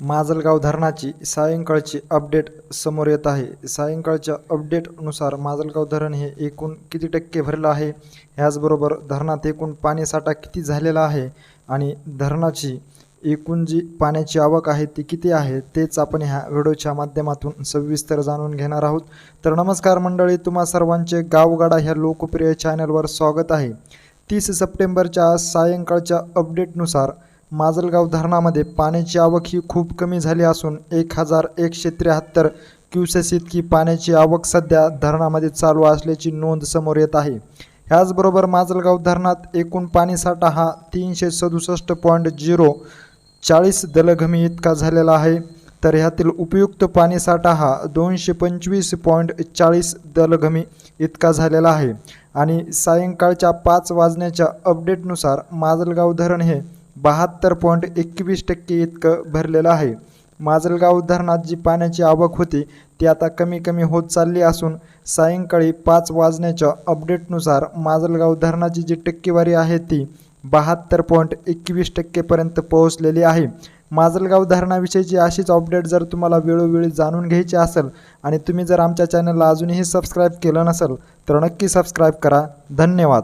माजलगाव धरणाची सायंकाळची अपडेट समोर येत आहे. सायंकाळच्या अपडेटनुसार माजलगाव धरण हे एकूण किती टक्के भरलं आहे? ह्याचबरोबर धरणात एकूण पाणीसाठा किती झालेला आहे? आणि धरणाची एकूण जी पाण्याची आवक आहे ती किती आहे? तेच आपण ह्या व्हिडिओच्या माध्यमातून सविस्तर जाणून घेणार आहोत. तर नमस्कार मंडळी तुम्हा सर्वांचे गावगाडा ह्या लोकप्रिय चॅनलवर स्वागत आहे. तीस सप्टेंबरच्या सायंकाळच्या अपडेटनुसार माजलगाव धरणामध्ये पाण्याची आवक ही खूप कमी झाली असून एक हजार एकशे त्र्याहत्तर क्युसेस इतकी पाण्याची आवक सध्या धरणामध्ये चालू असल्याची नोंद समोर येत आहे. ह्याचबरोबर माजलगाव धरणात एकूण पाणीसाठा हा तीनशे सदुसष्ट पॉईंट झिरो चाळीस दलघमी इतका झालेला आहे. तर ह्यातील उपयुक्त पाणीसाठा हा दोनशे पंचवीस पॉईंट चाळीस दलघमी इतका झालेला आहे. आणि सायंकाळच्या पाच वाजण्याच्या अपडेटनुसार माजलगाव धरण हे बहात्तर पॉईंट एकवीस टक्के इतकं भरलेलं आहे. माजलगाव धरणात जी पाण्याची आवक होती ती आता कमी कमी होत चालली असून सायंकाळी पाच वाजण्याच्या अपडेटनुसार माजलगाव धरणाची जी टक्केवारी आहे ती बहात्तर पॉईंट एकवीस टक्केपर्यंत पोहोचलेली आहे. माजलगाव धरणाविषयीची अशीच अपडेट जर तुम्हाला वेळोवेळी जाणून घ्यायची असेल आणि तुम्ही जर आमच्या चॅनलला अजूनही सबस्क्राईब केलं नसेल तर नक्की सबस्क्राईब करा. धन्यवाद.